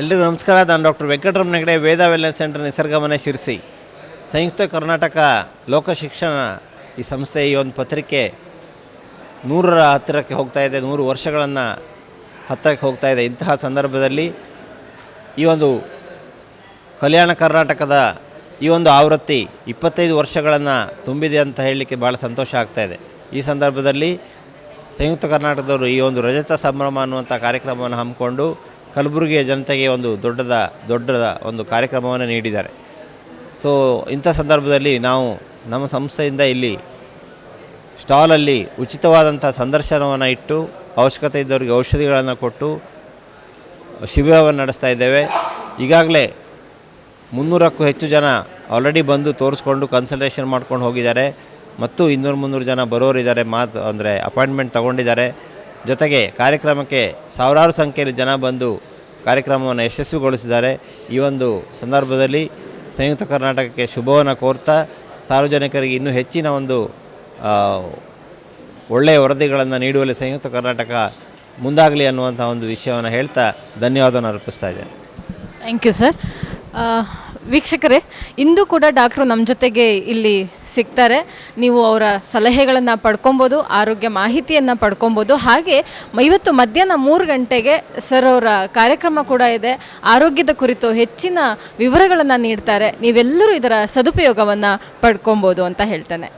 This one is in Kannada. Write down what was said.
ಎಲ್ರಿಗೂ ನಮಸ್ಕಾರ, ನಾನು doctor Venkataramana Hegde, Veda wellness centre Nisargamane Sirsi. Samyukta Karnataka Loka Shikshana ಈ ಸಂಸ್ಥೆ ಈ ಒಂದು ಪತ್ರಿಕೆ ನೂರರ ಹತ್ತಿರಕ್ಕೆ ಹೋಗ್ತಾ ಇದೆ, ನೂರು ವರ್ಷಗಳನ್ನು ಹತ್ತಿರಕ್ಕೆ ಹೋಗ್ತಾ ಇದೆ. ಇಂತಹ ಸಂದರ್ಭದಲ್ಲಿ ಈ ಒಂದು ಕಲ್ಯಾಣ ಕರ್ನಾಟಕದ ಈ ಒಂದು ಆವೃತ್ತಿ ಇಪ್ಪತ್ತೈದು ವರ್ಷಗಳನ್ನು ತುಂಬಿದೆ ಅಂತ ಹೇಳಲಿಕ್ಕೆ ಭಾಳ ಸಂತೋಷ ಆಗ್ತಾ ಇದೆ. ಈ ಸಂದರ್ಭದಲ್ಲಿ ಸಂಯುಕ್ತ ಕರ್ನಾಟಕದವರು ಈ ಒಂದು ರಜತ ಸಂಭ್ರಮ ಅನ್ನುವಂಥ ಕಾರ್ಯಕ್ರಮವನ್ನು ಹಮ್ಮಿಕೊಂಡು ಕಲಬುರಗಿಯ ಜನತೆಗೆ ಒಂದು ದೊಡ್ಡದ ದೊಡ್ಡದ ಒಂದು ಕಾರ್ಯಕ್ರಮವನ್ನು ನೀಡಿದ್ದಾರೆ. ಸೊ ಇಂಥ ಸಂದರ್ಭದಲ್ಲಿ ನಾವು ನಮ್ಮ ಸಂಸ್ಥೆಯಿಂದ ಇಲ್ಲಿ ಸ್ಟಾಲಲ್ಲಿ ಉಚಿತವಾದಂಥ ಸಂದರ್ಶನವನ್ನು ಇಟ್ಟು, ಅವಶ್ಯಕತೆ ಇದ್ದವರಿಗೆ ಔಷಧಿಗಳನ್ನು ಕೊಟ್ಟು, ಶಿಬಿರವನ್ನು ನಡೆಸ್ತಾ ಇದ್ದೇವೆ. ಈಗಾಗಲೇ ಮುನ್ನೂರಕ್ಕೂ ಹೆಚ್ಚು ಜನ ಆಲ್ರೆಡಿ ಬಂದು ತೋರಿಸ್ಕೊಂಡು ಕನ್ಸಲ್ಟೇಷನ್ ಮಾಡ್ಕೊಂಡು ಹೋಗಿದ್ದಾರೆ. ಮತ್ತು ಇನ್ನೂರು ಮುನ್ನೂರು ಜನ ಬರೋರಿದ್ದಾರೆ, ಮಾತು ಅಂದರೆ ಅಪಾಯಿಂಟ್ಮೆಂಟ್ ತಗೊಂಡಿದ್ದಾರೆ. ಜೊತೆಗೆ ಕಾರ್ಯಕ್ರಮಕ್ಕೆ ಸಾವಿರಾರು ಸಂಖ್ಯೆಯಲ್ಲಿ ಜನ ಬಂದು ಕಾರ್ಯಕ್ರಮವನ್ನು ಯಶಸ್ವಿಗೊಳಿಸಿದ್ದಾರೆ. ಈ ಒಂದು ಸಂದರ್ಭದಲ್ಲಿ ಸಂಯುಕ್ತ ಕರ್ನಾಟಕಕ್ಕೆ ಶುಭವನ್ನು ಕೋರ್ತಾ ಸಾರ್ವಜನಿಕರಿಗೆ ಇನ್ನೂ ಹೆಚ್ಚಿನ ಒಂದು ಒಳ್ಳೆಯ ವರದಿಗಳನ್ನು ನೀಡುವಲ್ಲಿ ಸಂಯುಕ್ತ ಕರ್ನಾಟಕ ಮುಂದಾಗಲಿ ಅನ್ನುವಂಥ ಒಂದು ವಿಷಯವನ್ನು ಹೇಳ್ತಾ ಧನ್ಯವಾದವನ್ನು ಅರ್ಪಿಸ್ತಾ ಇದ್ದೇನೆ. ಥ್ಯಾಂಕ್ ಯು ಸರ್ ವೀಕ್ಷಕರೇ, ಇಂದು ಕೂಡ ಡಾಕ್ಟ್ರು ನಮ್ಮ ಜೊತೆಗೆ ಇಲ್ಲಿ ಸಿಗ್ತಾರೆ. ನೀವು ಅವರ ಸಲಹೆಗಳನ್ನು ಪಡ್ಕೊಬೋದು, ಆರೋಗ್ಯ ಮಾಹಿತಿಯನ್ನು ಪಡ್ಕೊಬೋದು. ಹಾಗೆ ಇವತ್ತು ಮಧ್ಯಾಹ್ನ ಮೂರು ಗಂಟೆಗೆ ಸರ್ ಅವರ ಕಾರ್ಯಕ್ರಮ ಕೂಡ ಇದೆ. ಆರೋಗ್ಯದ ಕುರಿತು ಹೆಚ್ಚಿನ ವಿವರಗಳನ್ನು ನೀಡ್ತಾರೆ. ನೀವೆಲ್ಲರೂ ಇದರ ಸದುಪಯೋಗವನ್ನು ಪಡ್ಕೊಬೋದು ಅಂತ ಹೇಳ್ತೇನೆ.